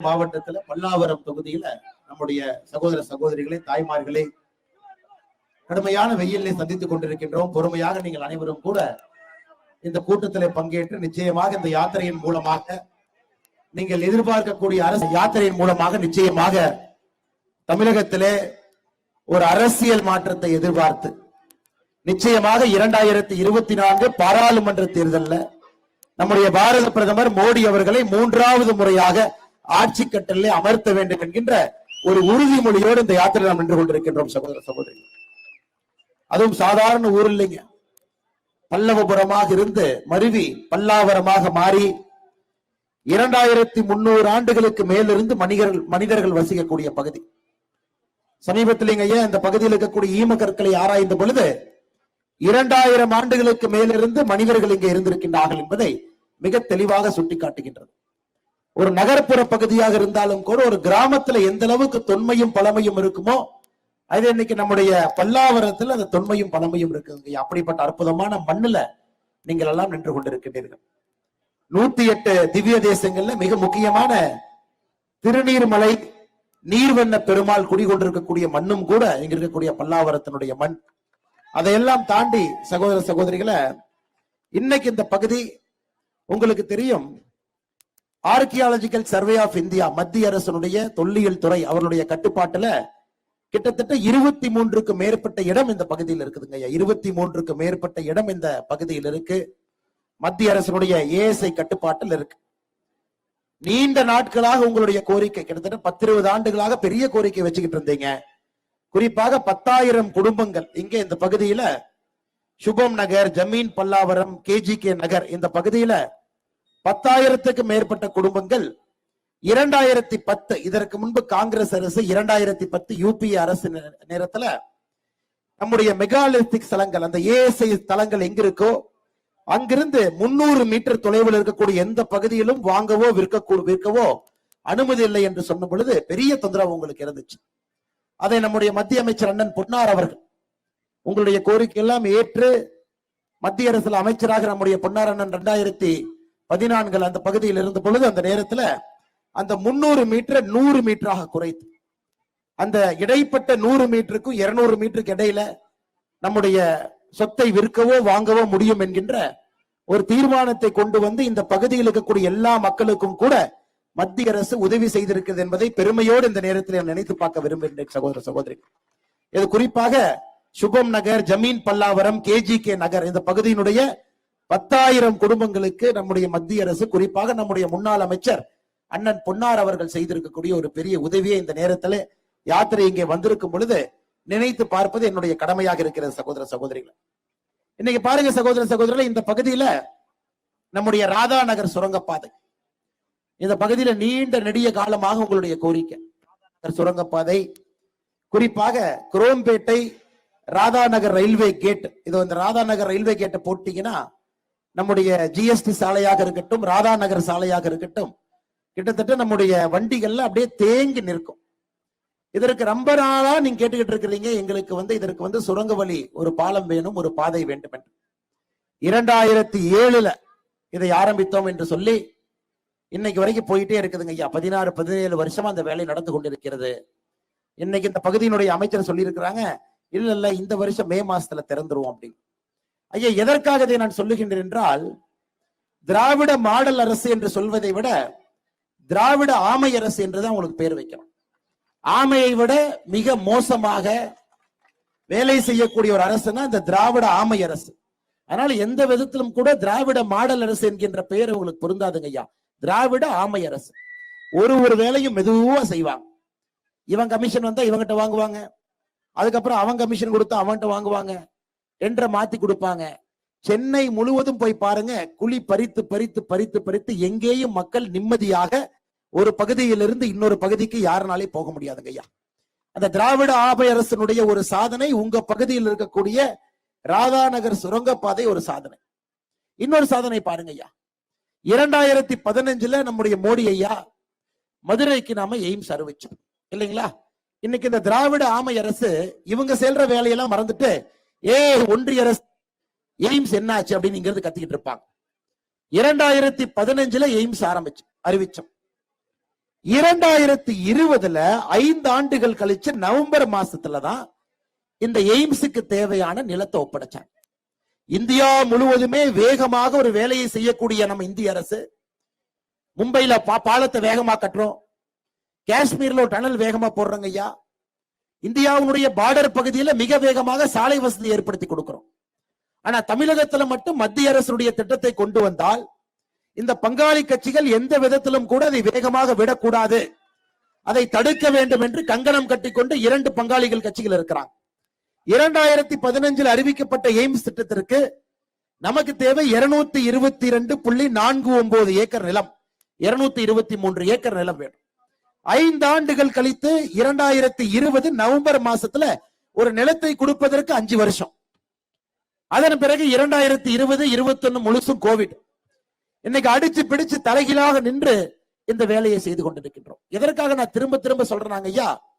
மாவட்டத்துல பல்லாவரம் தொகுதியில நம்முடைய சகோதர சகோதரிகளே தாய்மார்களே கடுமையான வெயிலை சந்தித்துக் கொண்டிருக்கின்றோம். பொறுமையாக நீங்கள் அனைவரும் கூட இந்த கூட்டத்திலே பங்கேற்று நிச்சயமாக இந்த யாத்திரையின் மூலமாக நீங்கள் எதிர்பார்க்கக்கூடிய அரசு யாத்திரையின் மூலமாக நிச்சயமாக தமிழகத்திலே ஒரு அரசியல் மாற்றத்தை எதிர்பார்த்து நிச்சயமாக இரண்டாயிரத்தி இருபத்தி நான்கு பாராளுமன்ற தேர்தலில் நம்முடைய பாரத பிரதமர் மோடி அவர்களை மூன்றாவது முறையாக ஆட்சி கட்டலில் அமர்த்த வேண்டும் என்கின்ற ஒரு உறுதிமொழியோடு இந்த யாத்திரை நாம் நின்று கொண்டிருக்கின்றோம் சகோதர சகோதரி. அதுவும் சாதாரண ஊர் இல்லைங்க. பல்லவபுரமாக இருந்து மருவி பல்லாவரமாக மாறி இரண்டாயிரத்தி முன்னூறு ஆண்டுகளுக்கு மேலிருந்து மனிதர்கள் மனிதர்கள் வசிக்கக்கூடிய பகுதி. சமீபத்தில் ஐயா இந்த பகுதியில் இருக்கக்கூடிய ஈம கற்களை ஆராய்ந்த பொழுது இரண்டாயிரம் ஆண்டுகளுக்கு மேலிருந்து மனிதர்கள் இங்கே இருந்திருக்கின்றார்கள் என்பதை மிக தெளிவாக சுட்டிக்காட்டுகின்றது. ஒரு நகர்ப்புற பகுதியாக இருந்தாலும் கூட ஒரு கிராமத்துல எந்த அளவுக்கு தொன்மையும் பழமையும் இருக்குமோ அது இன்னைக்கு நம்முடைய பல்லாவரத்துல அந்த தொன்மையும் பழமையும் இருக்குங்க அப்படிப்பட்ட அற்புதமான மண்ணுல நீங்கள் எல்லாம் நின்று கொண்டிருக்கின்றீர்கள் நூத்தி எட்டு திவ்ய தேசங்கள்ல மிக முக்கியமான திருநீர்மலை நீர்வண்ண பெருமாள் குடிகொண்டிருக்கக்கூடிய மண்ணும் கூட இங்க இருக்கக்கூடிய பல்லாவரத்தினுடைய மண். அதையெல்லாம் தாண்டி சகோதர சகோதரிகளை இன்னைக்கு இந்த பகுதி உங்களுக்கு தெரியும். ஆர்கியாலஜிக்கல் சர்வே ஆஃப் இந்தியா மத்திய அரசனுடைய தொல்லியல் துறை அவருடைய கட்டுப்பாட்டுல கிட்டத்தட்ட இருபத்தி மூன்றுக்கு மேற்பட்ட இடம் இந்த பகுதியில் இருக்குதுங்க ஐயா. இருபத்தி மூன்றுக்கு மேற்பட்ட இடம் இந்த பகுதியில் இருக்கு. மத்திய அரசனுடைய ஏஎஸ்ஐ கட்டுப்பாட்டில் இருக்கு. நீண்ட நாட்களாக உங்களுடைய கோரிக்கை கிட்டத்தட்ட பத்து இருபது ஆண்டுகளாக பெரிய கோரிக்கை வச்சுக்கிட்டு இருந்தீங்க. குறிப்பாக பத்தாயிரம் குடும்பங்கள் இங்க இந்த பகுதியில சுபம் நகர் ஜமீன் பல்லாவரம் கேஜி கே நகர் இந்த பகுதியில பத்தாயிரத்துக்கு மேற்பட்ட குடும்பங்கள் இரண்டாயிரத்தி பத்து இதற்கு முன்பு காங்கிரஸ் அரசு இரண்டாயிரத்தி பத்து யூபி அரசு நேரத்துல நம்முடைய மெகாலிஸ்டிக் ஸ்தலங்கள் அந்த ஏஎஸ்ஐ தலங்கள் எங்க இருக்கோ அங்கிருந்து முன்னூறு மீட்டர் தொலைவில் இருக்கக்கூடிய எந்த பகுதியிலும் வாங்கவோ விற்க விற்கவோ அனுமதி இல்லை என்று சொன்ன பொழுது பெரிய தொந்தரவு உங்களுக்கு இருந்துச்சு. அதை நம்முடைய மத்திய அமைச்சர் அண்ணன் பொன்னார் அவர்கள் உங்களுடைய கோரிக்கை எல்லாம் ஏற்று மத்திய அரசில் அமைச்சராக நம்முடைய பொன்னார் அண்ணன் ரெண்டாயிரத்தி பதினான்கு அந்த பகுதியில் இருந்த பொழுது அந்த நேரத்துல அந்த முன்னூறு மீட்டர் நூறு மீட்டராக குறைத்து. அந்த இடைப்பட்ட நூறு மீட்டருக்கும் இருநூறு மீட்டருக்கு இடையில நம்முடைய சொத்தை விற்கவோ வாங்கவோ முடியும் என்கின்ற ஒரு தீர்மானத்தை கொண்டு வந்து இந்த பகுதியில் இருக்கக்கூடிய எல்லா மக்களுக்கும் கூட மத்திய அரசு உதவி செய்திருக்கிறது என்பதை பெருமையோடு இந்த நேரத்தில் நினைத்து பார்க்க விரும்புகின்றேன் சகோதர சகோதரி. இது குறிப்பாக சுபம் நகர் ஜமீன் பல்லாவரம் கேஜி கே நகர் இந்த பகுதியினுடைய பத்தாயிரம் குடும்பங்களுக்கு நம்முடைய மத்திய அரசு குறிப்பாக நம்முடைய முன்னாள் அமைச்சர் அண்ணன் பொன்னார் அவர்கள் செய்திருக்கக்கூடிய ஒரு பெரிய உதவியை இந்த நேரத்துல யாத்திரை இங்கே வந்திருக்கும் பொழுது நினைத்து பார்ப்பது என்னுடைய கடமையாக இருக்கிறது சகோதர சகோதரிகள். இன்னைக்கு பாருங்க சகோதர சகோதரிகள் இந்த பகுதியில நம்முடைய ராதா நகர் சுரங்கப்பாதை. இந்த பகுதியில நீண்ட நெடிய காலமாக உங்களுடைய கோரிக்கை. சுரங்கப்பாதை குறிப்பாக குரோம்பேட்டை ராதாநகர் ரயில்வே கேட் இது இந்த ராதாநகர் ரயில்வே கேட்டை போட்டீங்கன்னா நம்முடைய ஜிஎஸ்டி சாலையாக இருக்கட்டும் ராதா நகர் சாலையாக இருக்கட்டும் கிட்டத்தட்ட நம்முடைய வண்டிகள்ல அப்படியே தேங்கி நிற்கும். இதற்கு ரொம்ப நாளா நீங்க கேட்டுக்கிட்டு இருக்கிறீங்க எங்களுக்கு வந்து இதற்கு வந்து சுரங்க வழி ஒரு பாலம் வேணும் ஒரு பாதை வேண்டும் என்று. இரண்டாயிரத்தி ஏழுல இதை ஆரம்பித்தோம் என்று சொல்லி இன்னைக்கு வரைக்கும் போயிட்டே இருக்குதுங்க ஐயா. பதினாறு பதினேழு வருஷமா அந்த வேலை நடந்து கொண்டிருக்கிறது. இன்னைக்கு இந்த பகுதியினுடைய அமைச்சர் சொல்லியிருக்கிறாங்க இல்ல இல்ல இந்த வருஷம் மே மாசத்துல திறந்துருவோம் அப்படின்னு. ஐயா எதற்காக இதை நான் சொல்லுகின்றேன் என்றால் திராவிட மாடல் அரசு என்று சொல்வதை விட திராவிட ஆமை அரசு என்றுதான் உங்களுக்கு பெயர் வைக்கணும். ஆமையை விட மிக மோசமாக வேலை செய்யக்கூடிய ஒரு அரசுனா இந்த திராவிட ஆமை அரசு. அதனால எந்த விதத்திலும் கூட திராவிட மாடல் அரசு என்கின்ற பெயர் உங்களுக்கு பொருந்தாதுங்க ஐயா. திராவிட ஆமை அரசு. ஒரு ஒரு வேலையும் மெதுவா செய்வாங்க. இவன் கமிஷன் வந்தா இவங்கிட்ட வாங்குவாங்க. அதுக்கப்புறம் அவன் கமிஷன் கொடுத்தா அவன்கிட்ட வாங்குவாங்க. என்ற மாத்தி கொடுப்பாங்க. சென்னை முழுவதும் போய் பாருங்க. குழி பறித்து பறித்து பறித்து பறித்து எங்கேயும் மக்கள் நிம்மதியாக ஒரு பகுதியிலிருந்து இன்னொரு பகுதிக்கு யாருனாலே போக முடியாதுங்க ஐயா. அந்த திராவிட ஆபை அரசனுடைய ஒரு சாதனை உங்க பகுதியில் இருக்கக்கூடிய ராதாநகர் சுரங்கப்பாதை ஒரு சாதனை. இன்னொரு சாதனை பாருங்க ஐயா. இரண்டாயிரத்தி பதினஞ்சுல நம்முடைய மோடி ஐயா மதுரைக்கு நாம எய்ம்ஸ் அறிவிச்சோம். இல்லைங்களா? இன்னைக்கு இந்த திராவிட ஆமை அரசு இவங்க செல்ற வேலையெல்லாம் மறந்துட்டு ஏ ஒன்றிய அரசு எய்ம்ஸ் என்னாச்சு அப்படின்னு இங்க இருந்து கத்திக்கிட்டு இருப்பாங்க. இரண்டாயிரத்தி பதினஞ்சுல எய்ம்ஸ் ஆரம்பிச்சு அறிவிச்சோம். இரண்டாயிரத்தி இருபதுல ஐந்து ஆண்டுகள் கழிச்சு நவம்பர் மாசத்துல தான் இந்த எய்ம்ஸுக்கு தேவையான நிலத்தை ஒப்படைச்சாங்க. இந்தியா முழுவதுமே வேகமாக ஒரு வேலையை செய்யக்கூடிய நம்ம இந்திய அரசு மும்பையில பா- பாலத்தை வேகமா கட்டுறோம். காஷ்மீர்ல ஒரு டனல் வேகமா போடுறோங்க ஐயா. இந்தியாவுடைய பார்டர் பகுதியில மிக வேகமாக சாலை வசதி ஏற்படுத்தி கொடுக்கிறோம். ஆனா தமிழகத்துல மட்டும் மத்திய அரசுடைய திட்டத்தை கொண்டு வந்தால் இந்த பங்காளி கட்சிகள் எந்த விதத்திலும் கூட அதை வேகமாக விடக்கூடாது. அதை தடுக்க வேண்டும் என்று கங்கணம் கட்டிக்கொண்டு இரண்டு பங்காளிகள் கட்சிகள் இருக்கிறாங்க. இரண்டாயிரத்தி பதினஞ்சில் அறிவிக்கப்பட்ட எய்ம்ஸ் திட்டத்திற்கு நமக்கு தேவை இருநூத்தி இருபத்தி இரண்டு புள்ளி நான்கு ஒன்பது ஏக்கர் நிலம். இருநூத்தி இருபத்தி மூன்று ஏக்கர் நிலம் வேணும். ஐந்து ஆண்டுகள் கழித்து இரண்டாயிரத்தி இருபது நவம்பர் மாசத்துல ஒரு நிலத்தை கொடுப்பதற்கு அஞ்சு வருஷம். அதன் பிறகு இரண்டாயிரத்தி இருபது இருபத்தொன்னு முழுசும் கோவிட் இன்னைக்கு அடிச்சு பிடிச்சு தலைகீழாக நின்று இந்த வேலையை செய்து கொண்டிருக்கின்றோம். எதற்காக நான் திரும்ப திரும்ப சொல்றேன் ஐயா?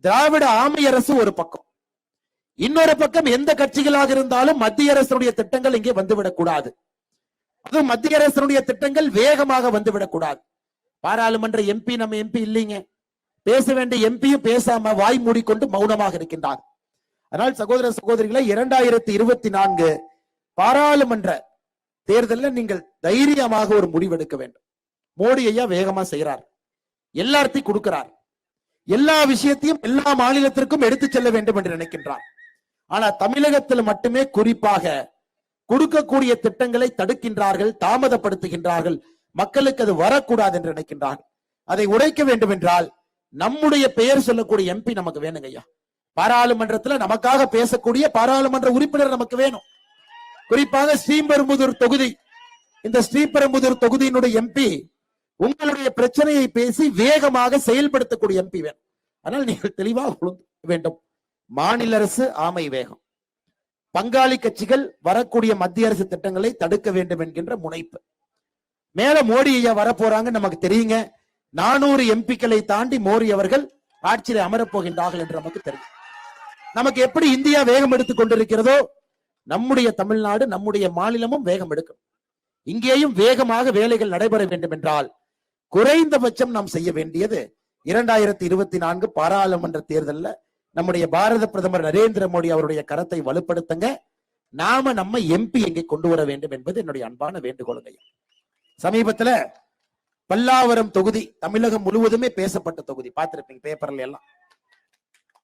திராவிட ஆமை அரசு ஒரு பக்கம். இன்னொரு பக்கம் எந்த கட்சிகளாக இருந்தாலும் மத்திய அரசுடைய திட்டங்கள் இங்கே வந்துவிடக் கூடாது அதுவும் மத்திய அரசுடைய திட்டங்கள் வேகமாக வந்துவிடக் கூடாது பாராளுமன்ற எம்பி நம்ம எம்பி இல்லைங்க. பேச வேண்டிய எம்பியும் பேசாம வாய் மூடிக்கொண்டு மௌனமாக இருக்கின்றார். அதனால் சகோதர சகோதரிகளை இரண்டாயிரத்தி இருபத்தி நான்கு பாராளுமன்ற தேர்தலில் நீங்கள் தைரியமாக ஒரு முடிவெடுக்க வேண்டும். மோடி ஐயா வேகமா செய்யறார் எல்லாத்தையும் கொடுக்கிறார். எல்லா விஷயத்தையும் எல்லா மாநிலத்திற்கும் எடுத்து செல்ல வேண்டும் என்று நினைக்கின்றார். ஆனா தமிழகத்தில் மட்டுமே குறிப்பாக கொடுக்கக்கூடிய திட்டங்களை தடுக்கின்றார்கள் தாமதப்படுத்துகின்றார்கள். மக்களுக்கு அது வரக்கூடாது என்று நினைக்கின்றார்கள் அதை உடைக்க வேண்டும் என்றால் நம்முடைய பெயர் சொல்லக்கூடிய எம்பி நமக்கு வேணுங்க ஐயா. பாராளுமன்றத்துல நமக்காக பேசக்கூடிய பாராளுமன்ற உறுப்பினர் நமக்கு வேணும். குறிப்பாக ஸ்ரீபெரும்புதூர் தொகுதி. இந்த ஸ்ரீபெரும்புதூர் தொகுதியினுடைய எம்பி உங்களுடைய பிரச்சனையை பேசி வேகமாக செயல்படுத்தக்கூடிய எம்பி வேணும். ஆனால் நீங்கள் தெளிவாக வேண்டும். மாநில அரசு ஆமை வேகம். பங்காளி கட்சிகள் வரக்கூடிய மத்திய அரசு திட்டங்களை தடுக்க வேண்டும் என்கின்ற முனைப்பு. மேல மோடி ஐயா வரப்போறாங்கன்னு நமக்கு தெரியுங்க. நானூறு எம்பிக்களை தாண்டி மோடி அவர்கள் ஆட்சியில் அமரப்போகின்றார்கள் என்று நமக்கு தெரியும். நமக்கு எப்படி இந்தியா வேகம் எடுத்துக் கொண்டிருக்கிறதோ நம்முடைய தமிழ்நாடு நம்முடைய மாநிலமும் வேகம் எடுக்கும். இங்கேயும் வேகமாக வேலைகள் நடைபெற வேண்டும் என்றால் குறைந்தபட்சம் நாம் செய்ய வேண்டியது இரண்டாயிரத்தி இருபத்தி நான்கு பாராளுமன்ற தேர்தல்ல நம்முடைய பாரத பிரதமர் நரேந்திர மோடி அவருடைய கரத்தை வலுப்படுத்துங்க. நாம நம்ம எம்பி எங்கே கொண்டு வர வேண்டும் என்பது என்னுடைய அன்பான வேண்டுகோளுங்க சமீபத்துல பல்லாவரம் தொகுதி தமிழகம் முழுவதுமே பேசப்பட்ட தொகுதி. பார்த்திருப்பீங்க பேப்பர்ல எல்லாம்.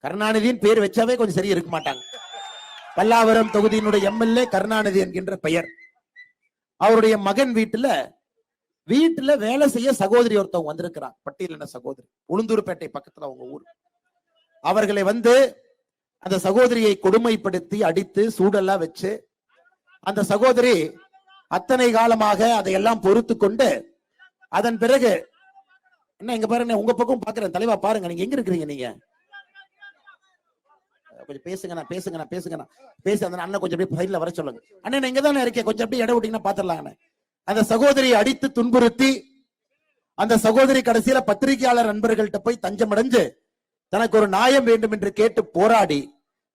கருணாநிதியின் பேர் வச்சாவே கொஞ்சம் சரியா இருக்க மாட்டாங்க. பல்லாவரம் தொகுதியினுடைய எம்எல்ஏ கருணாநிதி என்கின்ற பெயர். அவருடைய மகன் வீட்டுல வீட்டுல வேலை செய்ய சகோதரி ஒருத்தவங்க வந்திருக்கிறாங்க. பட்டியலின சகோதரி? உளுந்தூர்பேட்டை பக்கத்துல அவங்க ஊர். அவர்களை வந்து அந்த சகோதரியை கொடுமைப்படுத்தி அடித்து சூடெல்லாம் வச்சு அந்த சகோதரி அத்தனை காலமாக அதையெல்லாம் பொறுத்து கொண்டு அதன் பிறகு என்ன இங்க பாருங்க உங்க பக்கம் பாக்குறேன் தலைவா பாருங்க நீங்க எங்க இருக்கிறீங்க நீங்க? கொஞ்சம் பேசுங்கண்ணா பேசுங்கண்ணா பேசுங்கண்ணா பேசு அந்த அண்ணன் கொஞ்சம் அப்படியே சைட்ல வர சொல்லுங்க. அண்ணன் இங்க தானே இருக்கேன் கொஞ்சம் அப்படியே இடம் விட்டீங்கன்னா பாத்துடலாங்கண்ணே அந்த சகோதரியை அடித்து துன்புறுத்தி அந்த சகோதரி கடைசியில பத்திரிகையாளர் நண்பர்கள்ட்ட போய் தஞ்சமடைஞ்சு தனக்கு ஒரு நியாயம் வேண்டும் என்று கேட்டு போராடி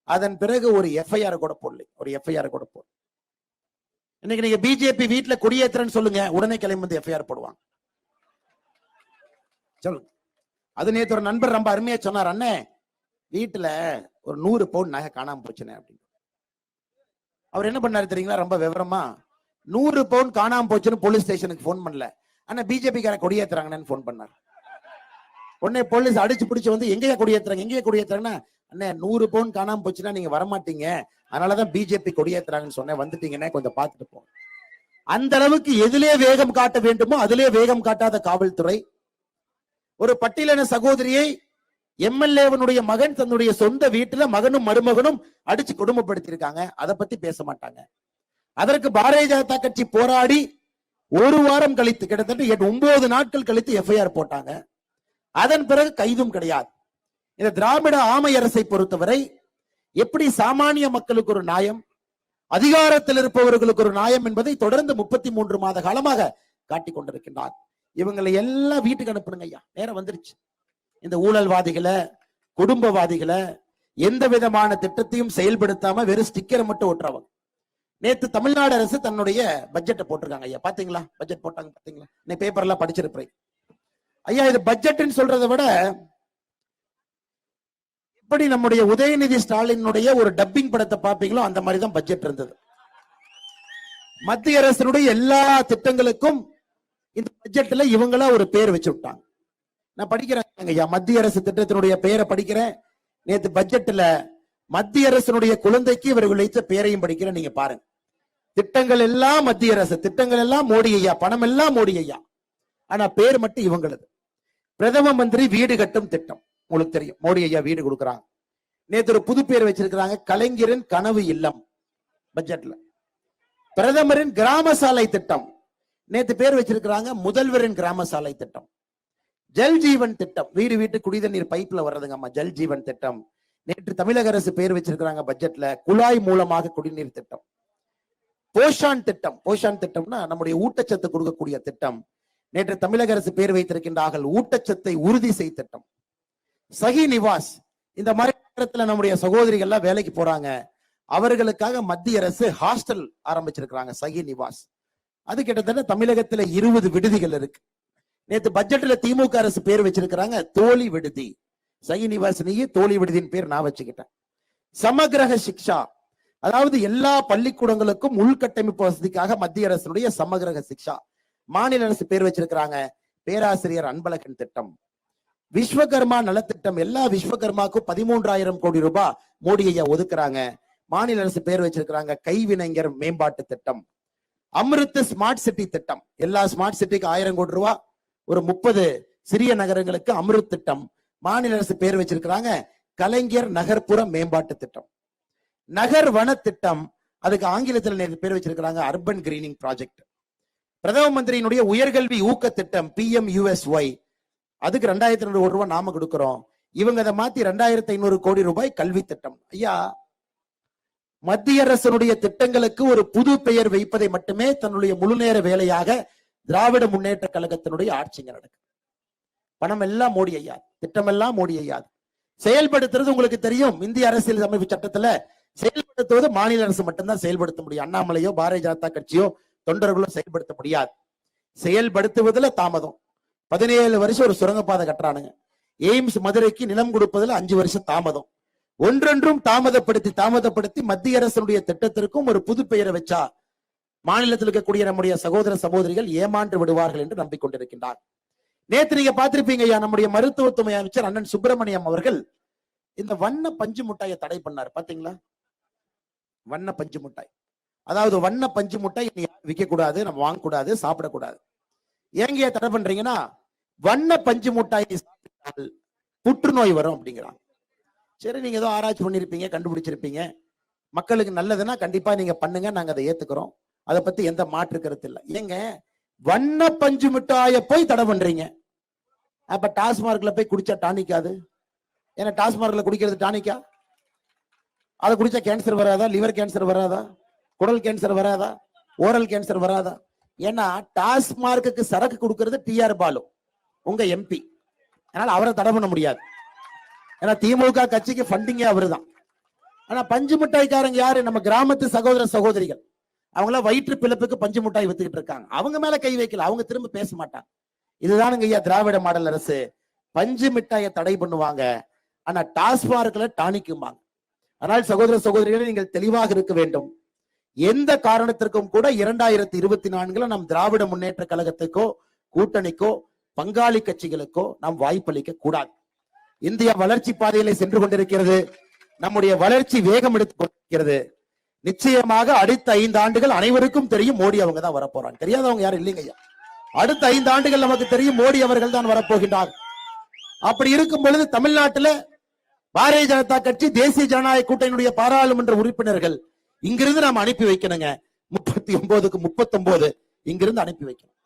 அதன் பிறகு ஒரு எஃப்ஐஆர் கூட போடல ஒரு எஃப்ஐஆர் கூட போடல. இன்னைக்கு நீங்க பிஜேபி வீட்டுல கொடியேத்துறேன்னு சொல்லுங்க உடனே கிளம்பி வந்து எஃப்ஐஆர் போடுவாங்க. சொல்லுங்க. அது நேற்று ஒரு நண்பர் ரொம்ப அருமையா சொன்னார் அண்ணே வீட்டுல ஒரு நூறு பவுன் நகை காணாம போச்சுனே அப்படின்னு. அவர் என்ன பண்ணாரு தெரியுங்களா ரொம்ப விவரமா நூறு பவுன் காணாம போச்சுன்னு போலீஸ் ஸ்டேஷனுக்கு ஃபோன் பண்ணல. ஆனா பிஜேபி கார கொடியேத்துறாங்கன்னு ஃபோன் பண்ணார். உடனே போலீஸ் அடிச்சு பிடிச்சு வந்து எங்கேயா கொடியேத்துறாங்க எங்கேயா கொடியேத்துறாங்கன்னா அண்ணே நூறு பவுன் காணாம போச்சுன்னா நீங்க வரமாட்டீங்க. அதனாலதான் பிஜேபி கொடியேத்துறாங்கன்னு சொன்னேன். வந்துட்டீங்கன்னே கொஞ்சம் பார்த்துட்டு போங்க அந்த அளவுக்கு எதிலே வேகம் காட்ட வேண்டுமோ அதிலே வேகம் காட்டாத காவல்துறை. ஒரு பட்டியலின சகோதரியை எம்எல்ஏவனுடைய மகன் தன்னுடைய சொந்த வீட்டுல மகனும் மருமகனும் அடிச்சு கொடுமைப்படுத்தியிருக்காங்க. அதை பத்தி பேச மாட்டாங்க. அதற்கு பாரதிய ஜனதா கட்சி போராடி ஒரு வாரம் கழித்து கிட்டத்தட்ட ஒன்பது நாட்கள் கழித்து எஃப்ஐஆர் போட்டாங்க. அதன் பிறகு கைதும் கிடையாது. இந்த திராவிட ஆமை அரசை பொறுத்தவரை எப்படி சாமானிய மக்களுக்கு ஒரு நியாயம் அதிகாரத்தில் இருப்பவர்களுக்கு ஒரு நியாயம் என்பதை தொடர்ந்து முப்பத்தி மூன்று மாத காலமாக காட்டிக் கொண்டிருக்கின்றார். இவங்களை எல்லாம் வீட்டுக்கு அனுப்புனுங்க ஐயா. நேரம் வந்துருச்சு. இந்த ஊழல்வாதிகளை குடும்பவாதிகளை எந்த விதமான திட்டத்தையும் செயல்படுத்தாம வெறும் ஸ்டிக்கரை மட்டும் ஒட்டுறவங்க நேத்து தமிழ்நாடு அரசு தன்னுடைய பட்ஜெட்டை போட்டிருக்காங்க ஐயா. பாத்தீங்களா? பட்ஜெட் போட்டாங்க பாத்தீங்களா? நீ பேப்பர்லாம் படிச்சிருப்பேன். ஐயா இது பட்ஜெட்னு சொல்றதை விட எப்படி நம்முடைய உதயநிதி ஸ்டாலினுடைய ஒரு டப்பிங் படத்தை பார்ப்பீங்களோ அந்த மாதிரி தான் பட்ஜெட் இருந்தது. மத்திய அரசினுடைய எல்லா திட்டங்களுக்கும் இந்த பட்ஜெட்ல இவங்களா ஒரு பேர் வச்சு விட்டாங்க. நான் படிக்கிறேன் ஐயா மத்திய அரசு திட்டத்தினுடைய பெயரை படிக்கிறேன். நேத்து பட்ஜெட்ல மத்திய அரசினுடைய குழந்தைக்கு இவர்கள் வைத்த பெயரையும் படிக்கிறேன் நீங்க பாருங்க. திட்டங்கள் எல்லாம் மத்திய அரசு திட்டங்கள் எல்லாம் மோடி ஐயா பணம் எல்லாம் மோடி ஐயா. ஆனா பேர் மட்டும் இவங்களது. பிரதம மந்திரி வீடு கட்டும் திட்டம். உங்களுக்கு தெரியும். மோடி ஐயா வீடு கொடுக்குறாங்க. நேற்று ஒரு புது பேர் வச்சிருக்கிறாங்க கலைஞரின் கனவு இல்லம் பட்ஜெட்ல. பிரதமரின் கிராம சாலை திட்டம். நேற்று பேர் வச்சிருக்கிறாங்க முதல்வரின் கிராம சாலை திட்டம். ஜல் ஜீவன் திட்டம். வீடு வீட்டு குடிதண்ணீர் பைப்ல வர்றதுங்கம்மா ஜல் ஜீவன் திட்டம். நேற்று தமிழக அரசு பேர் வச்சிருக்கிறாங்க பட்ஜெட்ல குழாய் மூலமாக குடிநீர் திட்டம். போஷான் திட்டம். போஷான் திட்டம்னா நம்முடைய ஊட்டச்சத்து கொடுக்கக்கூடிய திட்டம். நேற்று தமிழக அரசு பேர் வைத்திருக்கின்றார்கள் ஊட்டச்சத்தை உறுதி செய் திட்டம். சகி நிவாஸ். இந்த மாதிரி நம்முடைய சகோதரிகள் எல்லாம் வேலைக்கு போறாங்க. அவர்களுக்காக மத்திய அரசு ஹாஸ்டல் ஆரம்பிச்சிருக்கிறாங்க சகி நிவாஸ். அது கிட்டத்தட்ட தமிழகத்துல இருபது விடுதிகள் இருக்கு. நேத்து பட்ஜெட்ல திமுக அரசு பேர் வச்சிருக்கிறாங்க தோழி விடுதி. சகி நிவாஸ் நீ தோழி விடுதியின் பேர் நான் வச்சுக்கிட்டேன். சமகிரக சிக்ஷா. அதாவது எல்லா பள்ளிக்கூடங்களுக்கும் உள்கட்டமைப்பு வசதிக்காக மத்திய அரசுடைய சமகிரக சிக்ஷா. மாநில அரசு பேர் வச்சிருக்கிறாங்க பேராசிரியர் அன்பழகன் திட்டம். விஸ்வகர்மா நலத்திட்டம் எல்லா விஸ்வகர்மாக்கும் பதிமூன்றாயிரம் கோடி ரூபாய் மோடி ஐயா ஒதுக்குறாங்க. மாநில அரசு பேர் வச்சிருக்கிறாங்க கைவினைஞர் மேம்பாட்டு திட்டம். அமிர்த ஸ்மார்ட் சிட்டி திட்டம். எல்லா ஸ்மார்ட் சிட்டிக்கு ஆயிரம் கோடி ரூபா. ஒரு முப்பது சிறிய நகரங்களுக்கு அமிர்த் திட்டம். மாநில அரசு பேர் வச்சிருக்கிறாங்க கலைஞர் நகர்ப்புற மேம்பாட்டு திட்டம். நகர் வன திட்டம். அதுக்கு ஆங்கிலத்தில் நேத்து பேர் வச்சிருக்கிறாங்க அர்பன் கிரீனிங் ப்ராஜெக்ட். பிரதம மந்திரியினுடைய உயர்கல்வி ஊக்க திட்டம் பி எம் யூஎஸ்ஒய் அதுக்கு ரெண்டாயிரத்தி ஐநூறு கோடி ரூபாய் நாம கொடுக்குறோம். இவங்க அதை மாத்தி ரெண்டாயிரத்தி ஐநூறு கோடி ரூபாய் கல்வி திட்டம். ஐயா மத்திய அரசனுடைய திட்டங்களுக்கு ஒரு புது பெயர் வைப்பதை மட்டுமே தன்னுடைய முழு நேர வேலையாக திராவிட முன்னேற்ற கழகத்தினுடைய ஆட்சிங்க நடக்கும் பணம் எல்லாம் மோடி ஐயா திட்டம் எல்லாம் மோடி ஐயா. செயல்படுத்துறது உங்களுக்கு தெரியும். இந்திய அரசியல் அமைப்பு சட்டத்துல செயல்படுத்துவது மாநில அரசு மட்டும்தான் செயல்படுத்த முடியும். அண்ணாமலையோ பாரதிய ஜனதா கட்சியோ தொண்டர்களோ செயல்படுத்த முடியாது. செயல்படுத்துவதுல தாமதம். பதினேழு வருஷம் ஒரு சுரங்கப்பாதை கட்டுறானுங்க. எய்ம்ஸ் மதுரைக்கு நிலம் கொடுப்பதுல அஞ்சு வருஷம் தாமதம். ஒன்றொன்றும் தாமதப்படுத்தி தாமதப்படுத்தி மத்திய அரசனுடைய திட்டத்திற்கும் ஒரு புது பெயரை வச்சா மாநிலத்தில் இருக்கக்கூடிய நம்முடைய சகோதர சகோதரிகள் ஏமாண்டு விடுவார்கள் என்று நம்பிக்கொண்டிருக்கின்றார். நேத்து நீங்க பார்த்திருப்பீங்க ஐயா நம்முடைய மருத்துவத்துறை அமைச்சர் அண்ணன் சுப்பிரமணியம் அவர்கள் இந்த வண்ண பஞ்சு முட்டாயை தடை பண்ணார். பாத்தீங்களா? வண்ண பஞ்சு முட்டாய். அதாவது வண்ண பஞ்சு மிட்டாய் விற்க கூடாது நம்ம வாங்கக்கூடாது சாப்பிடக்கூடாது. ஏங்க தடை பண்றீங்கன்னா வண்ண பஞ்சு மிட்டாயை சாப்பிட்டால் புற்றுநோய் வரும் அப்படிங்கிறாங்க. சரி நீங்க ஏதோ ஆராய்ச்சி பண்ணிருப்பீங்க கண்டுபிடிச்சிருப்பீங்க. மக்களுக்கு நல்லதுன்னா கண்டிப்பா நீங்க பண்ணுங்க நாங்க அதை ஏத்துக்கிறோம். அதை பத்தி எந்த மாற்று கருத்து இல்லை. ஏங்க வண்ண பஞ்சு மிட்டாய போய் தடை பண்றீங்க. அப்ப டாஸ்மார்க்ல போய் குடிச்சா டானிக்காது? ஏன்னா டாஸ்மார்க்ல குடிக்கிறது டானிக்கா? அதை குடிச்சா கேன்சர் வராதா? லிவர் கேன்சர் வராதா? குடல் கேன்சர் வராதா? ஓரல் கேன்சர் வராதா? ஏன்னா டாஸ்மார்க்கு சரக்கு கொடுக்கறது டிஆர் பாலு. உங்க எம்பி அதனால அவரை தடை பண்ண முடியாது. ஏன்னா திமுக கட்சிக்கு ஃபண்டிங்கே அவரு தான் ஆனா பஞ்சு மிட்டாய்க்காரங்க யாரு? நம்ம கிராமத்து சகோதர சகோதரிகள். அவங்கள வயிற்று பிழப்புக்கு பஞ்சு மிட்டாய் வித்துக்கிட்டு இருக்காங்க. அவங்க மேல கை வைக்கல. அவங்க திரும்ப பேச மாட்டாங்க. இதுதானுங்க ஐயா திராவிட மாடல் அரசு. பஞ்சு மிட்டாயை தடை பண்ணுவாங்க. ஆனா டாஸ்மார்க்ல டானிக்கும்பாங்க. அதனால் சகோதர சகோதரிகளை நீங்கள் தெளிவாக இருக்க வேண்டும். எந்த காரணத்திற்கும் கூட இரண்டாயிரத்தி இருபத்தி நான்குல நம் திராவிட முன்னேற்ற கழகத்துக்கோ கூட்டணிக்கோ பங்காளி கட்சிகளுக்கோ நாம் வாய்ப்பளிக்க கூடாது. இந்தியா வளர்ச்சி பாதையிலே சென்று கொண்டிருக்கிறது. நம்முடைய வளர்ச்சி வேகம் எடுத்துக் கொண்டிருக்கிறது. நிச்சயமாக அடுத்த ஐந்து ஆண்டுகள் அனைவருக்கும் தெரியும் மோடி அவங்க தான் வரப்போறாங்க. தெரியாதவங்க யாரும் இல்லைங்க ஐயா. அடுத்த ஐந்து ஆண்டுகள் நமக்கு தெரியும் மோடி அவர்கள் தான் வரப்போகின்றார். அப்படி இருக்கும் பொழுது தமிழ்நாட்டுல பாரதிய ஜனதா கட்சி தேசிய ஜனநாயக கூட்டணியுடைய பாராளுமன்ற உறுப்பினர்கள் இங்கிருந்து நாம் அனுப்பி வைக்கணுங்க. முப்பத்தி ஒன்பதுக்கு முப்பத்தி ஒன்பது இங்கிருந்து அனுப்பி வைக்கணும்.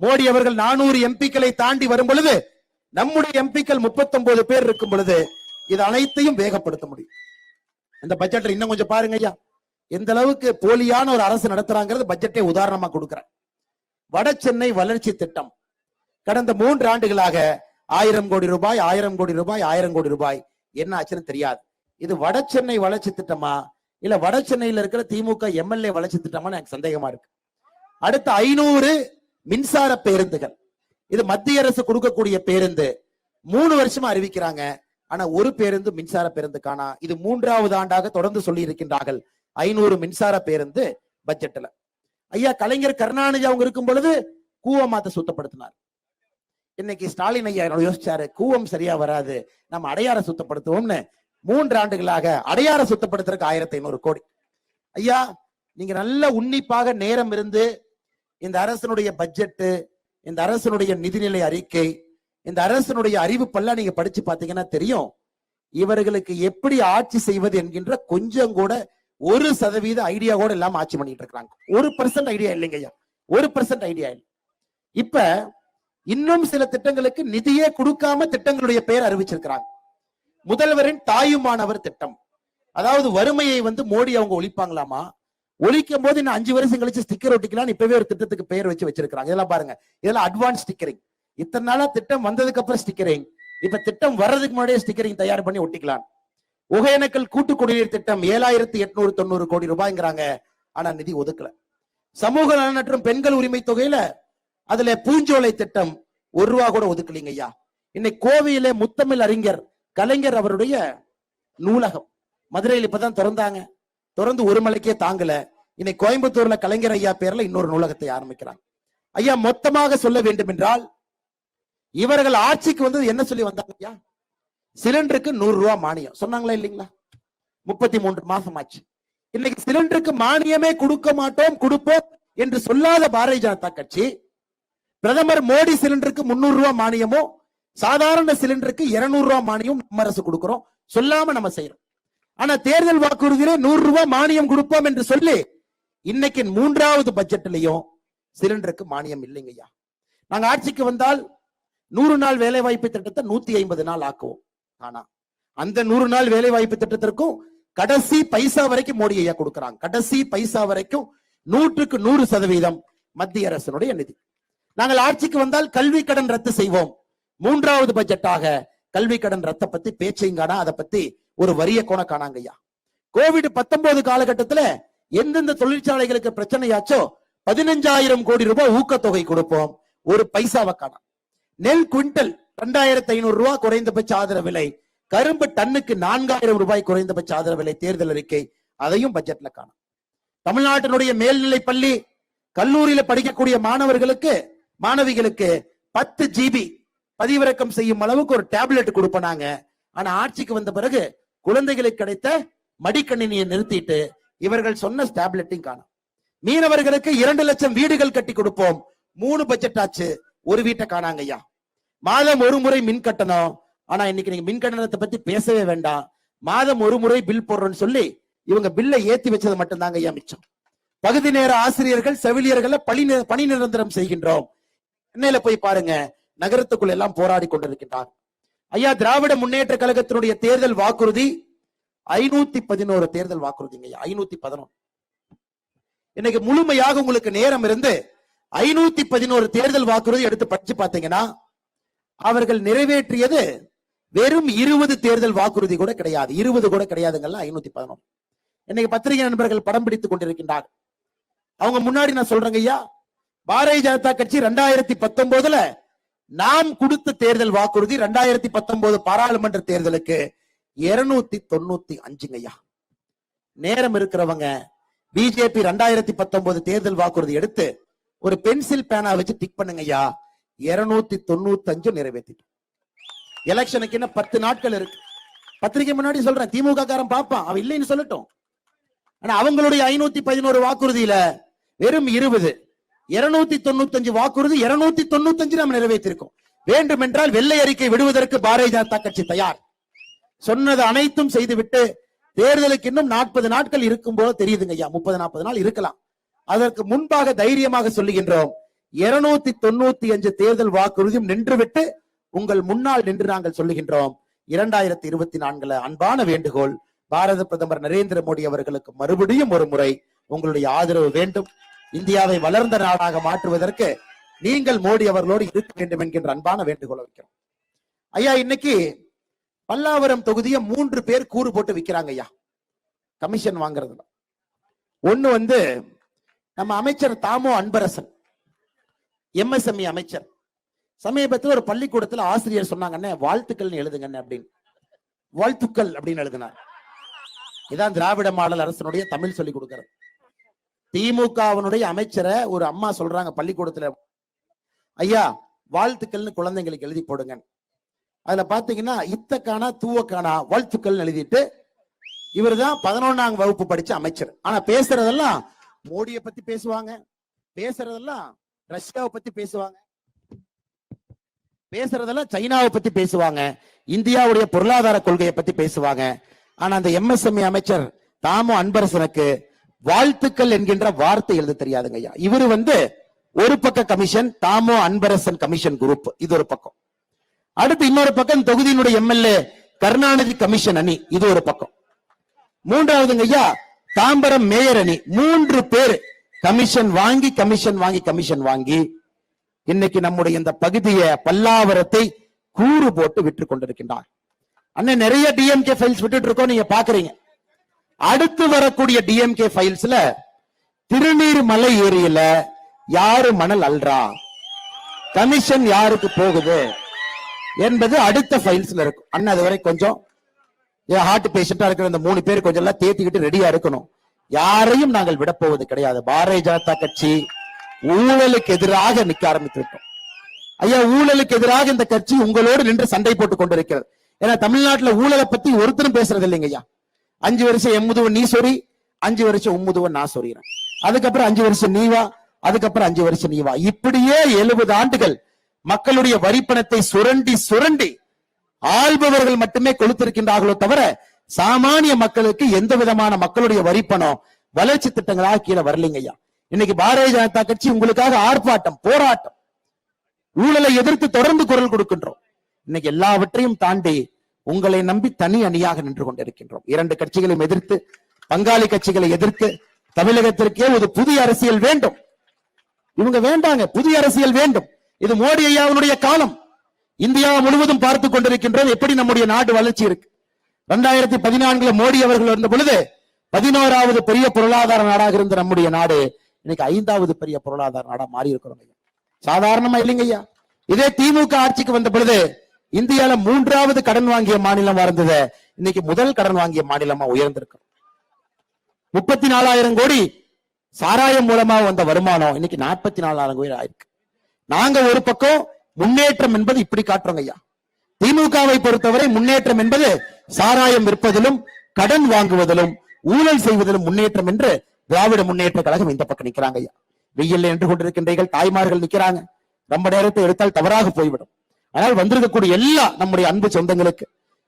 மோடி அவர்கள் நானூறு எம்பிக்களை தாண்டி வரும் பொழுது நம்முடைய எம்பிக்கள் முப்பத்தி ஒன்பது பேர் இருக்கும் பொழுது இது அனைத்தையும் வேகப்படுத்த முடியும். இந்த பட்ஜெட்ல இன்னும் கொஞ்சம் பாருங்க ஐயா. எந்த அளவுக்கு போலியான ஒரு அரசு நடத்துறாங்கிறது பட்ஜெட்டை உதாரணமா கொடுக்குறேன். வட சென்னை வளர்ச்சி திட்டம். கடந்த மூன்று ஆண்டுகளாக ஆயிரம் கோடி ரூபாய் ஆயிரம் கோடி ரூபாய் ஆயிரம் கோடி ரூபாய். என்ன ஆச்சுன்னு தெரியாது. இது வட சென்னை வளர்ச்சி திட்டமா? இல்ல வட சென்னையில இருக்கிற திமுக எம்எல்ஏ வளர்ச்சி திட்டமா எனக்கு சந்தேகமா இருக்கு. அடுத்த ஐநூறு மின்சார பேருந்துகள். இது மத்திய அரசு கொடுக்கக்கூடிய பேருந்து. மூணு வருஷமா அறிவிக்கிறாங்க. ஆனா ஒரு பேருந்து மின்சார பேருந்து காணா இது மூன்றாவது ஆண்டாக தொடர்ந்து சொல்லி இருக்கின்றார்கள் ஐநூறு மின்சார பேருந்து பட்ஜெட்ல. ஐயா கலைஞர் கருணாநிதி அவங்க இருக்கும் பொழுது கூவமாத்த சுத்தப்படுத்தினார். இன்னைக்கு ஸ்டாலின் ஐயா என்னோட யோசிச்சாரு கூவம் சரியா வராது. நம்ம அடையாற சுத்தப்படுத்துவோம்னு. மூன்று ஆண்டுகளாக அடையாற சுத்தப்படுத்துறதுக்கு ஆயிரத்தி ஐநூறு கோடி. ஐயா நீங்க நல்ல உன்னிப்பாக நேரம் இருந்து இந்த அரசனுடைய பட்ஜெட்டு இந்த அரசனுடைய நிதிநிலை அறிக்கை இந்த அரசனுடைய அறிவிப்பெல்லாம் நீங்க படிச்சு பாத்தீங்கன்னா தெரியும். இவர்களுக்கு எப்படி ஆட்சி செய்வது என்கின்ற கொஞ்சம் கூட ஒரு சதவீத ஐடியா கூட இல்லாம ஆட்சி பண்ணிட்டு இருக்கிறாங்க. ஒரு பர்சன்ட் ஐடியா இல்லைங்கய்யா ஒரு பர்சன்ட் ஐடியா இல்லை. இப்ப இன்னும் சில திட்டங்களுக்கு நிதியே கொடுக்காம திட்டங்களுடைய பெயர் அறிவிச்சிருக்கிறாங்க. முதல்வரின் தாயுமானவர் திட்டம். அதாவது வறுமையை வந்து மோடி அவங்க ஒழிப்பாங்களாமா? ஒழிக்கும் போது இன்னும் அஞ்சு வருஷம் கழிச்சு ஸ்டிக்கர் ஒட்டிக்கலாம். இப்பவே ஒரு திட்டத்துக்கு பெயர் வச்சு வச்சிருக்காங்க இதெல்லாம் பாருங்க. இதெல்லாம் அட்வான்ஸ் ஸ்டிக்கரிங் இத்தனை நாளா திட்டம் வந்ததுக்கு அப்புறம் ஸ்டிக்கரிங் இப்ப திட்டம் வர்றதுக்கு முன்னாடியே ஸ்டிக்கரிங் தயார் பண்ணி ஒட்டிக்கலாம். ஒகேனக்கல் கூட்டு குடிநீர் திட்டம் ஏழாயிரத்தி எட்நூறு தொண்ணூறு கோடி ரூபாய்ங்கிறாங்க. ஆனா நிதி ஒதுக்கல. சமூக நலன் மற்றும் பெண்கள் உரிமை தொகையில அதுல பூஞ்சோலை திட்டம் ஒரு ரூபா கூட ஒதுக்கலீங்க ஐயா. இன்னைக்கு கோவையிலே முத்தமிழ் அறிஞர் கலைஞர் அவருடைய நூலகம். மதுரையில் இப்பதான் திறந்தாங்க. தொடர்ந்து ஒரு மலைக்கே தாங்கல. இன்னைக்கு கோயம்புத்தூர்ல கலைஞர் ஐயா பேர்ல இன்னொரு நூலகத்தை ஆரம்பிக்கிறாங்க ஐயா மொத்தமாக சொல்ல வேண்டும் என்றால் இவர்கள் ஆட்சிக்கு வந்து என்ன சொல்லி வந்தாங்க ஐயா? சிலிண்டருக்கு நூறு ரூபா மானியம். சொன்னாங்களா இல்லைங்களா? முப்பத்தி மூன்று மாசம் ஆச்சு இன்னைக்கு சிலிண்டருக்கு மானியமே கொடுக்க மாட்டோம் கொடுப்போம் என்று சொல்லாத பாரதிய ஜனதா கட்சி பிரதமர் மோடி சிலிண்டருக்கு முன்னூறு ரூபாய் மானியமும் சாதாரண சிலிண்டருக்கு இருநூறு ரூபாய் மானியம் நம்ம அரசு கொடுக்கிறோம். சொல்லாம நம்ம செய்யறோம் ஆனா தேர்தல் வாக்குறுதியிலே நூறு ரூபாய் மானியம் கொடுப்போம் என்று சொல்லி இன்னைக்கு மூன்றாவது பட்ஜெட்லயும் சிலிண்டருக்கு மானியம் இல்லைங்கய்யா நாங்க ஆட்சிக்கு வந்தால் நூறு நாள் வேலை வாய்ப்பு திட்டத்தை நூத்தி ஐம்பது நாள் ஆக்குவோம். ஆனா அந்த நூறு நாள் வேலை வாய்ப்பு திட்டத்திற்கும் கடைசி பைசா வரைக்கும் மோடி ஐயா கொடுக்கறாங்க. கடைசி பைசா வரைக்கும் நூற்றுக்கு நூறு சதவீதம் மத்திய அரசினுடைய நிதி. நாங்கள் ஆட்சிக்கு வந்தால் கல்வி கடன் ரத்து செய்வோம். மூன்றாவது பட்ஜெட்டாக கல்வி கடன் ரத்த பத்தி பேச்சைங்கானா அதை பத்தி ஒரு வரிய கோண காணாங்க ஐயா. கோவிட் பத்தொன்பது காலகட்டத்துல எந்தெந்த தொழிற்சாலைகளுக்கு பிரச்சனையாச்சோ பதினஞ்சாயிரம் கோடி ரூபாய் ஊக்கத்தொகை கொடுப்போம். ஒரு பைசாவை காணாம். நெல் குவிண்டல் ரெண்டாயிரத்தி ஐநூறு ரூபாய் குறைந்தபட்ச ஆதரவு விலை. கரும்பு டன்னுக்கு நான்காயிரம் ரூபாய் குறைந்தபட்ச ஆதரவு விலை தேர்தல் அறிக்கை. அதையும் பட்ஜெட்ல காணும். தமிழ்நாட்டினுடைய மேல்நிலை பள்ளி கல்லூரியில படிக்கக்கூடிய மாணவர்களுக்கு மாணவிகளுக்கு பத்து ஜிபி பதிவிறக்கம் செய்யும் அளவுக்கு ஒரு டேப்லெட் கொடுப்பனாங்க ஆனா ஆட்சிக்கு வந்த பிறகு குழந்தைகளுக்கு கிடைத்த மடிக்கணினியை நிறுத்திட்டு இவர்கள் சொன்ன ஸ்டாப்லெட்டையும் காணும். மீனவர்களுக்கு இரண்டு லட்சம் வீடுகள் கட்டி கொடுப்போம். மூணு பட்ஜெட் ஆச்சு. ஒரு வீட்டை காணாங்க ஐயா. மாதம் ஒரு முறை மின் கட்டணம். ஆனா இன்னைக்கு நீங்க மின் கட்டணத்தை பத்தி பேசவே வேண்டாம். மாதம் ஒரு முறை பில் போடுறோம்னு சொல்லி இவங்க பில்லை ஏத்தி வச்சது மட்டும்தாங்க ஐயா மிச்சம். பகுதி நேர ஆசிரியர்கள் செவிலியர்களை பணி பணி நிரந்தரம் செய்கின்றோம். சென்னையில போய் பாருங்க நகரத்துக்குள்ள எல்லாம் போராடி கொண்டிருக்கின்றார் ஐயா திராவிட முன்னேற்ற கழகத்தினுடைய தேர்தல் வாக்குறுதி ஐநூத்தி பதினோரு தேர்தல் வாக்குறுதிங்க ஐயா ஐநூத்தி பதினொன்று இன்னைக்கு முழுமையாக உங்களுக்கு நேரம் இருந்து ஐநூத்தி பதினோரு தேர்தல் வாக்குறுதி எடுத்து படிச்சு பார்த்தீங்கன்னா அவர்கள் நிறைவேற்றியது வெறும் இருபது தேர்தல் வாக்குறுதி கூட கிடையாது. இருபது கூட கிடையாதுங்கல்ல ஐநூத்தி பதினொன்று இன்னைக்கு பத்திரிகை நண்பர்கள் படம் பிடித்துக் கொண்டிருக்கின்றார் அவங்க முன்னாடி நான் சொல்றேங்க ஐயா பாரதிய ஜனதா கட்சி ரெண்டாயிரத்தி பத்தொன்பதுல நாம் கொடுத்த தேர்தல் வாக்குறுதி ரெண்டாயிரத்தி பத்தொன்பது பாராளுமன்ற தேர்தலுக்கு இருநூத்தி தொண்ணூத்தி அஞ்சுங்க ஐயா நேரம் இருக்கிறவங்க பிஜேபி ரெண்டாயிரத்தி பத்தொன்பது தேர்தல் வாக்குறுதி எடுத்து ஒரு பென்சில் பேனா வச்சு டிக் பண்ணுங்க ஐயா இருநூத்தி தொண்ணூத்தி அஞ்சு நிறைவேற்றிட்டோம் எலெக்ஷனுக்கு என்ன பத்து நாட்கள் இருக்கு. பத்திரிகை முன்னாடி சொல்றேன் திமுக காரன் பாப்பான் அவன் இல்லைன்னு சொல்லட்டும். ஆனா அவங்களுடைய ஐநூத்தி பதினோரு வாக்குறுதியில வெறும் இருபது. இருநூத்தி தொண்ணூத்தி அஞ்சு வாக்குறுதி இருநூத்தி தொண்ணூத்தி அஞ்சு நம்ம நிறைவேற்றிருக்கோம். வேண்டும் என்றால் வெள்ளை அறிக்கை விடுவதற்கு பாரதிய ஜனதா கட்சி தயார். சொன்னது அனைத்தும் செய்துவிட்டு தேர்தலுக்கு இன்னும் நாற்பது நாட்கள் இருக்கும் போல தெரியுதுங்க ஐயா. முப்பது நாற்பது நாள் இருக்கலாம். அதற்கு முன்பாக தைரியமாக சொல்லுகின்றோம். இருநூத்தி தொண்ணூத்தி அஞ்சு தேர்தல் வாக்குறுதியும் நின்றுவிட்டு உங்கள் முன்னால் நின்று நாங்கள் சொல்லுகின்றோம். இரண்டாயிரத்தி இருபத்தி நான்குல அன்பான வேண்டுகோள். பாரத பிரதமர் நரேந்திர மோடி அவர்களுக்கு மறுபடியும் ஒரு முறை உங்களுடைய ஆதரவு வேண்டும். இந்தியாவை வளர்ந்த நாடாக மாற்றுவதற்கு நீங்கள் மோடி அவர்களோடு இருக்க வேண்டும் என்கின்ற அன்பான வேண்டுகோளை வைக்கிறோம். ஐயா இன்னைக்கு பல்லாவரம் தொகுதியை மூன்று பேர் கூறு போட்டு விற்கிறாங்க ஐயா. கமிஷன் வாங்குறதுல ஒண்ணு வந்து நம்ம அமைச்சர் தாமோ அன்பரசன் எம்எஸ்எம்இ அமைச்சர். சமீபத்தில் ஒரு பள்ளிக்கூடத்துல ஆசிரியர் சொன்னாங்கன்னே வாழ்த்துக்கள்னு எழுதுங்கண்ணே அப்படின்னு. வாழ்த்துக்கள் அப்படின்னு எழுதினார். இதான் திராவிட மாடல் அரசனுடைய தமிழ் சொல்லி கொடுக்கிறது. திமுகவினுடைய அமைச்சரை ஒரு அம்மா சொல்றாங்க பள்ளிக்கூடத்துல. ஐயா வாழ்த்துக்கள்னு குழந்தைங்களுக்கு எழுதி போடுங்க அதுல பாத்தீங்கன்னா இத்தக்கானா தூவக்கானா வாழ்த்துக்கள் எழுதிட்டு இவர்தான் பதினொன்னாம் வகுப்பு படிச்ச அமைச்சர். ஆனா பேசுறதெல்லாம் மோடியை பத்தி பேசுவாங்க. பேசுறதெல்லாம் ரஷ்யாவை பத்தி பேசுவாங்க. பேசுறதெல்லாம் சைனாவை பத்தி பேசுவாங்க. இந்தியாவுடைய பொருளாதார கொள்கையை பத்தி பேசுவாங்க. ஆனா அந்த எம்எஸ்எம்இ அமைச்சர் தாமும் அன்பரசனுக்கு வாழ்த்துக்கள் என்கின்ற வார்த்தை எழுத தெரியாதுங்க ஐயா. இவரு வந்து ஒரு பக்க commission Thamo Anbarasan commission group. இது ஒரு பக்கம். அடுத்து இன்னொரு பக்கம் தொகுதியினுடைய எம்எல்ஏ கருணாநிதி கமிஷன் அணி. இது ஒரு பக்கம். மூன்றாவதுங்க ஐயா தாம்பரம் மேயர் அணி. மூன்று பேர் கமிஷன் வாங்கி கமிஷன் வாங்கி கமிஷன் வாங்கி இன்னைக்கு நம்முடைய இந்த பகுதியை பல்லாவரத்தை கூறு போட்டு விற்று கொண்டிருக்கின்றார். அண்ணன் நிறைய டிஎம்கே ஃபைல்ஸ் விட்டுட்டு இருக்கோம். நீங்க பாக்குறீங்க. அடுத்து வரக்கூடிய டிஎம்கே ஃபைல்ஸ்ல திருநீர் மலை ஏரியில யாரு மணல் அல்றா? கமிஷன் யாருக்கு போகுது? என்பது அடுத்த ஃபைல்ஸ்ல இருக்கும். அண்ணன் அதுவரை கொஞ்சம் ஹார்ட் பேஷண்டா இருக்கிற இந்த மூணு பேர் கொஞ்சம் எல்லாம் தேத்திக்கிட்டு ரெடியா இருக்கணும். யாரையும் நாங்கள் விடப்போவது கிடையாது. பாரதிய ஜனதா கட்சி ஊழலுக்கு எதிராக நிக்க ஆரம்பித்திருக்கோம். ஐயா ஊழலுக்கு எதிராக இந்த கட்சி உங்களோடு நின்று சண்டை போட்டுக் கொண்டிருக்கிறது. ஏன்னா தமிழ்நாட்டுல ஊழலை பத்தி ஒருத்தரும் பேசுறது இல்லைங்க ஐயா. அஞ்சு வருஷம் எம்முதுவன் நீ சொறி அஞ்சு வருஷம் உம்முதுவன் நான் சொறிகிறேன் அதுக்கப்புறம் அஞ்சு வருஷம் நீ வா அதுக்கப்புறம் அஞ்சு வருஷம் நீ வா. இப்படியே எழுபது ஆண்டுகள் மக்களுடைய வரிப்பணத்தை சுரண்டி சுரண்டி ஆள்பவர்கள் மட்டுமே கொளுத்திருக்கின்றார்களோ தவிர சாமானிய மக்களுக்கு எந்த விதமான மக்களுடைய வரிப்பணம் வளர்ச்சி திட்டங்களாக கீழே வரலைங்க ஐயா. இன்னைக்கு பாரதிய ஜனதா கட்சி உங்களுக்காக ஆர்ப்பாட்டம் போராட்டம் ஊழலை எதிர்த்து தொடர்ந்து குரல் கொடுக்கின்றோம். இன்னைக்கு எல்லாவற்றையும் தாண்டி உங்களை நம்பி தனி அணியாக நின்று கொண்டிருக்கின்றோம். இரண்டு கட்சிகளையும் எதிர்த்து பங்காளி கட்சிகளை எதிர்த்து தமிழகத்திற்கே ஒரு புதிய அரசியல் வேண்டும். இவங்க வேண்டாங்க புதிய அரசியல் வேண்டும். இது மோடி ஐயாவுடைய காலம். இந்தியா முழுவதும் பார்த்து கொண்டிருக்கின்றோம் எப்படி நம்முடைய நாடு வளர்ச்சி இருக்கு. இரண்டாயிரத்தி பதினான்குல மோடி அவர்கள் இருந்த பொழுது பதினோராவது பெரிய பொருளாதார நாடாக இருந்த நம்முடைய நாடு இன்னைக்கு ஐந்தாவது பெரிய பொருளாதார நாடா மாறி இருக்கிறோம் சாதாரணமா இல்லைங்க ஐயா. இதே திமுக ஆட்சிக்கு வந்த பொழுது இந்தியால மூன்றாவது கடன் வாங்கிய மாநிலம் இருந்தது? இன்னைக்கு முதல் கடன் வாங்கிய மாநிலமா உயர்ந்திருக்கும் முப்பத்தி நாலாயிரம் கோடி சாராயம் மூலமா வந்த வருமானம் இன்னைக்கு நாற்பத்தி நாலாயிரம் கோடி ஆயிருக்கு. நாங்க ஒரு பக்கம் முன்னேற்றம் என்பது இப்படி காட்டுறோங்க ஐயா. திமுகவை பொறுத்தவரை முன்னேற்றம் என்பது சாராயம் விற்பதிலும் கடன் வாங்குவதிலும் ஊழல் செய்வதிலும் முன்னேற்றம் என்று திராவிட முன்னேற்ற கழகம் இந்த பக்கம் நிற்கிறாங்க ஐயா. வெயில்ல நின்று கொண்டிருக்கின்றீர்கள் தாய்மார்கள் நிக்கிறாங்க. ரொம்ப நேரத்தை எடுத்தால் தவறாக போய்விடும். ஆனால் வந்திருக்கக்கூடிய எல்லா நம்முடைய அன்பு சொந்தங்களுக்கு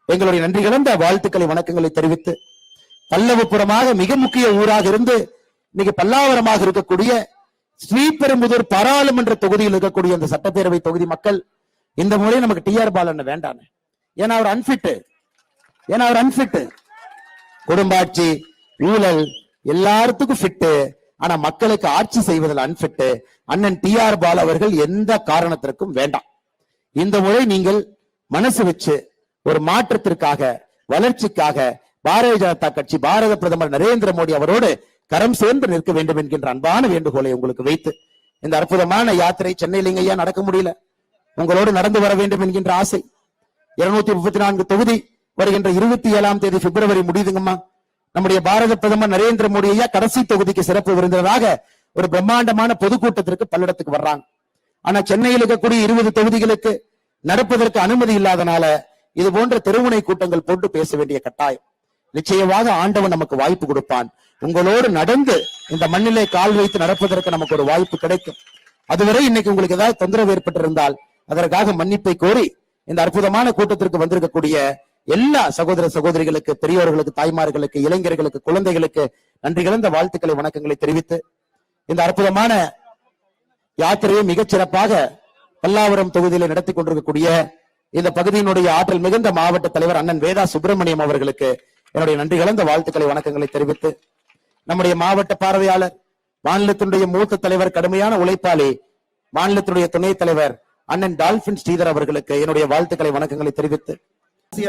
எங்களுடைய நன்றி கலந்த வாழ்த்துக்களை வணக்கங்களை தெரிவித்து பல்லவபுரமாக மிக முக்கிய ஊராக இருந்து இன்னைக்கு பல்லாவரமாக இருக்கக்கூடிய ஸ்ரீபெரும்புதூர் பாராளுமன்ற தொகுதியில் இருக்கக்கூடிய அந்த சட்டப்பேரவை தொகுதி மக்கள் இந்த முறை நமக்கு டி ஆர் பாலன் வேண்டானே ஏன்னா அவர் அன்பிட்டு ஏன்னா அவர் அன்பிட்டு குடும்பாட்சி ஊழல் எல்லாத்துக்கும் ஃபிட்டு ஆனா மக்களுக்கு ஆட்சி செய்வதில் அன்பிட்டு அண்ணன் டி ஆர் பால் அவர்கள் எந்த காரணத்திற்கும் வேண்டாம். இந்த முறை நீங்கள் மனசு வச்சு ஒரு மாற்றத்திற்காக வளர்ச்சிக்காக பாரதிய ஜனதா கட்சி பாரத பிரதமர் நரேந்திர மோடி அவரோடு கரம் சேர்ந்து நிற்க வேண்டும் என்கின்ற அன்பான வேண்டுகோளை உங்களுக்கு வைத்து இந்த அற்புதமான யாத்திரை சென்னையில ஐயா நடக்க முடியல. உங்களோடு நடந்து வர வேண்டும் என்கின்ற ஆசை. இருநூத்தி முப்பத்தி நான்கு தொகுதி வருகின்ற இருபத்தி ஏழாம் தேதி பிப்ரவரி முடியுதுங்கம்மா. நம்முடைய பாரத பிரதமர் நரேந்திர மோடி ஐயா கடைசி தொகுதிக்கு சிறப்பு விருந்தினராக ஒரு பிரம்மாண்டமான பொதுக்கூட்டத்திற்கு பல்லடத்துக்கு வர்றாங்க. ஆனா சென்னையில் இருக்கக்கூடிய இருபது தொகுதிகளுக்கு நடப்பதற்கு அனுமதி இல்லாதனால இது போன்ற தெருவுனை கூட்டங்கள் போட்டு பேச வேண்டிய கட்டாயம். நிச்சயமாக ஆண்டவன் நமக்கு வாய்ப்பு கொடுப்பான். உங்களோடு நடந்து இந்த மண்ணிலே கால் வைத்து நடப்பதற்கு நமக்கு ஒரு வாய்ப்பு கிடைக்கும். அதுவரை இன்னைக்கு உங்களுக்கு ஏதாவது தொந்தரவு ஏற்பட்டிருந்தால் அதற்காக மன்னிப்பை கோரி இந்த அற்புதமான கூட்டத்திற்கு வந்திருக்கக்கூடிய எல்லா சகோதர சகோதரிகளுக்கு பெரியோர்களுக்கு தாய்மார்களுக்கு இளைஞர்களுக்கு குழந்தைகளுக்கு நன்றி கலந்த வாழ்த்துக்களை வணக்கங்களை தெரிவித்து இந்த அற்புதமான யாத்திரையை மிகச் சிறப்பாக பல்லாவரம் தொகுதியில் நடத்தி கொண்டிருக்கக்கூடிய இந்த பகுதியினுடைய ஆற்றல் மிகுந்த மாவட்ட தலைவர் அண்ணன் வேதா சுப்பிரமணியம் அவர்களுக்கு என்னுடைய நன்றி கலந்த வாழ்த்துக்களை வணக்கங்களை தெரிவித்து நம்முடைய மாவட்ட பார்வையாளர் மாநிலத்தினுடைய மூத்த தலைவர் கடுமையான உழைப்பாளி மாநிலத்தினுடைய துணைத் தலைவர் அண்ணன் டால்பின் ஸ்ரீதர் அவர்களுக்கு என்னுடைய வாழ்த்துக்களை வணக்கங்களை தெரிவித்து